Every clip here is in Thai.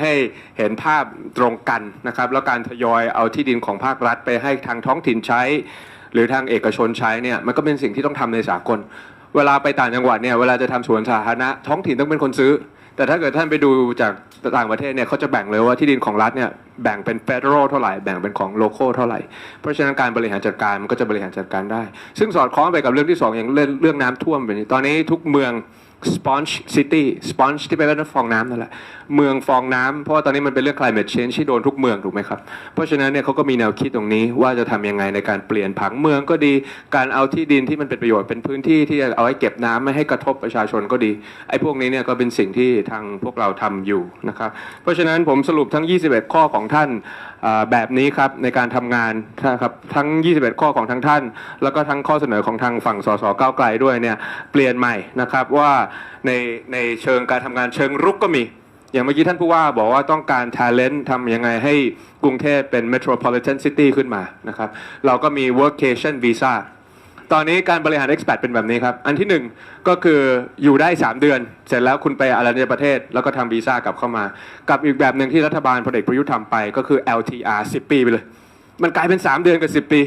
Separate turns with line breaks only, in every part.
ให้เห็นภาพตรงกันนะครับ แล้วการทยอยเอาที่ดินของภาครัฐไปให้ทางท้องถิ่นใช้ หรือทางเอกชนใช้เนี่ยมันก็เป็นสิ่งที่ต้องทำในสากล เวลาไปต่างจังหวัดเนี่ยเวลาจะทำสวนสาธารณะท้องถิ่นต้องเป็นคนซื้อ แต่ถ้าเกิดท่านไปดูจากต่างประเทศเนี่ยเขาจะแบ่งเลยว่าที่ดินของรัฐเนี่ยแบ่งเป็น federal เท่าไหร่แบ่งเป็นของ local เท่าไหร่ เพราะฉะนั้นการบริหารจัดการมันก็จะบริหารจัดการได้ ซึ่งสอดคล้องไปกับเรื่องที่สองอย่างเรื่องเรื่องน้ำท่วมแบบนี้ตอนนี้ทุกเมือง sponge city sponge ที่แปลว่าฟองน้ำนั่นแหละ เมืองฟองน้ำเพราะว่าตอนนี้มันเป็นเรื่อง climate change ที่โดนทุกเมืองถูกไหมครับ เพราะฉะนั้นเนี่ยเขาก็มีแนวคิดตรงนี้ว่าจะทำยังไงในการเปลี่ยนผังเมืองก็ดี การเอาที่ดินที่มันเป็นประโยชน์เป็นพื้นที่ที่จะเอาไว้เก็บน้ำไม่ให้กระทบประชาชนก็ดีไอ้พวกนี้เนี่ยก็เป็นสิ่งที่ทางพวกเราทำอยู่นะครับเพราะฉะนั้นผมสรุปทั้ง 21 ข้อของท่านแบบนี้ครับในการทำงานนะครับทั้ง 21 ข้อของทั้งท่าน แล้วก็ทั้งข้อเสนอของทางฝั่งสสก้าวไกลด้วยเนี่ยเปลี่ยนใหม่นะครับว่าในในเชิงการทำงานเชิงรุกก็มี อย่างเมื่อกี้ท่านผู้ว่าบอกว่าต้องการ talent ทำยังไงให้กรุงเทพเป็น metropolitan city ขึ้นมานะครับเราก็มี workcation visa ตอนนี้การบริหาร expat เป็นแบบนี้ครับ อันที่หนึ่งก็คืออยู่ได้ 3 เดือน เสร็จแล้วคุณไปอารัญญประเทศ แล้วก็ทำวีซ่ากลับเข้ามา กับอีกแบบหนึ่งที่รัฐบาลพลเอกประยุทธ์ทำไปก็คือ LTR 10 ปีไปเลย มันกลายเป็น 3 เดือนกับ 10 ปี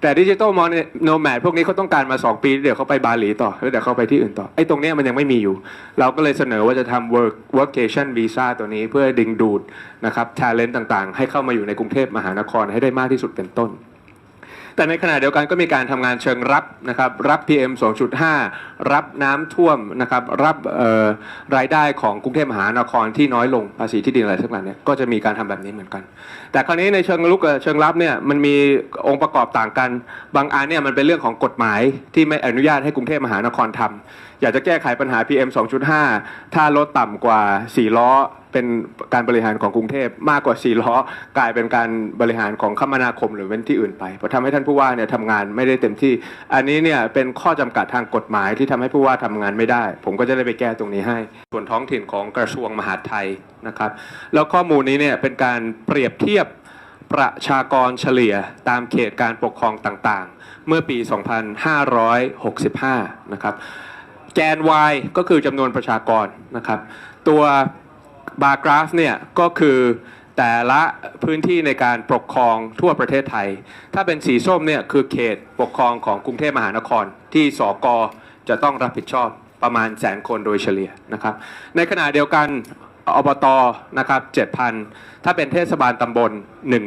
แต่ดิจิทัลมอนโนแมดพวกนี้เขาต้องการมา 2 ปี เดี๋ยวเขาไปบาหลีต่อแล้วเดี๋ยวเขาไปที่อื่นต่อไอ้ตรงนี้มันยังไม่มีอยู่ เราก็เลยเสนอว่าจะทำ work workation visa ตัวนี้เพื่อดึงดูดนะครับ talent ต่างๆ ให้เข้ามาอยู่ในกรุงเทพมหานครให้ได้มากที่สุดเป็นต้น แต่ในขณะเดียวกันก็มีการทำงานเชิงรับนะครับรับ PM 2.5 รับน้ำท่วมนะครับรับรายได้ของกรุงเทพมหานครที่น้อยลงภาษีที่ดินอะไรทั้งหลายเนี่ยก็จะมีการทำแบบนี้เหมือนกัน แต่คราวนี้ในเชิงลุกเชิงรับเนี่ยมันมีองค์ประกอบต่างกัน บางอันเนี่ยมันเป็นเรื่องของกฎหมายที่ไม่อนุญาตให้กรุงเทพมหานครทำอยากจะแก้ไขปัญหา PM 2.5 ถ้ารถต่ำกว่า 4 ล้อ เป็นการบริหารของกรุงเทพมากกว่า 4 ล้อ กลายเป็นการบริหารของคมนาคมหรือเป็นที่อื่นไปเพราะทำให้ท่านผู้ว่าเนี่ยทำงานไม่ได้เต็มที่ อันนี้เนี่ยเป็นข้อจำกัดทางกฎหมายที่ทำให้ผู้ว่าทำงานไม่ได้ ผมก็จะได้ไปแก้ตรงนี้ให้ ส่วนท้องถิ่นของกระทรวงมหาดไทยนะครับ แล้วข้อมูลนี้เนี่ยเป็นการเปรียบเทียบประชากรเฉลี่ยตามเขตการปกครองต่างๆ เมื่อปี 2565 นะครับ แกน y ก็คือจำนวนประชากรนะครับ ตัวบาร์กราฟเนี่ยก็คือแต่ละพื้นที่ในการปกครองทั่วประเทศไทย ถ้าเป็นสีส้มเนี่ยคือเขตปกครองของกรุงเทพมหานคร ที่สกจะต้องรับผิดชอบประมาณแสนคนโดยเฉลี่ยนะครับ ในขณะเดียวกันอบตนะครับ7,000 ถ้าเป็นเทศบาลตำบล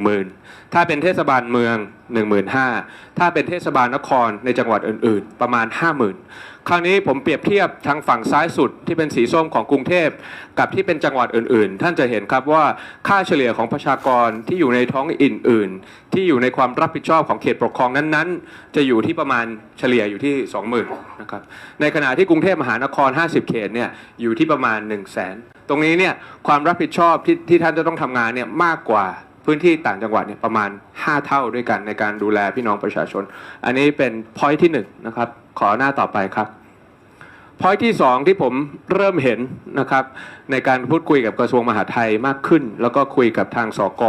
10,000 ถ้าเป็นเทศบาลเมือง 15,000 ถ้าเป็นเทศบาลนครในจังหวัดอื่นๆ ประมาณ 50,000 คราวนี้ผมเปรียบเทียบทางฝั่งซ้ายสุดที่เป็นสีส้มของกรุงเทพกับที่เป็นจังหวัดอื่นๆ ท่านจะเห็นครับว่าค่าเฉลี่ยของประชากรที่อยู่ในท้องอื่นๆ ที่อยู่ในความรับผิดชอบของเขตปกครองนั้นๆ จะอยู่ที่ประมาณเฉลี่ยอยู่ที่ 20,000นะครับในขณะที่กรุงเทพมหานคร 50 เขตเนี่ยอยู่ที่ประมาณ 1 0 0 0 0แสนตรงนี้เนี่ยความรับผิดชอบที่ที่ท่านจะต้องทำงานเนี่ยมากกว่า พื้นที่ต่างจังหวัดเนี่ยประมาณ 5 เท่าด้วยกันในการดูแลพี่น้องประชาชน อันนี้เป็น point ที่1นะครับขอหน้าต่อไปครับพอยที่ 2 ที่ผมเริ่มเห็นนะครับในการพูดคุยกับกระทรวงมหาดไทยมากขึ้น แล้วก็คุยกับทางสก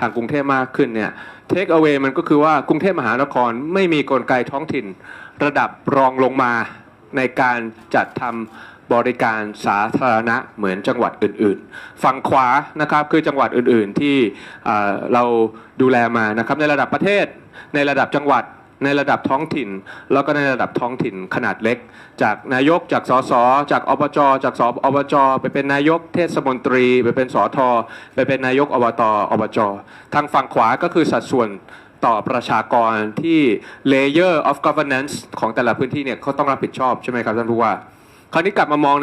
ทางกรุงเทพมากขึ้นเนี่ยเทคเอา a y มันก็คือว่ากรุงเทพมหานครไม่มีกลไกท้องถิ่น ระดับรองลงมา ในการจัดทำบริการสาธารณะเหมือนจังหวัดอื่นๆ ฝั่งขวานะครับคือจังหวัดอื่นๆที่เราดูแลมานะครับในระดับประเทศ ในระดับจังหวัดในระดับท้องถิ่น แล้วก็ในระดับท้องถิ่นขนาดเล็ก จากนายกจากสสจากอบจจากสอบจไปเป็นนายกเทศมนตรี ไปเป็นสอทอไปเป็นนายกอบตอบจทางฝั่งขวาก็คือสัดส่วน ต่อประชากรที่ layer of governance ของแต่ละพื้นที่เนี่ยเขาต้องรับผิดชอบใช่ไหมครับท่านผู้ว่า คราวนี้กลับมามองใน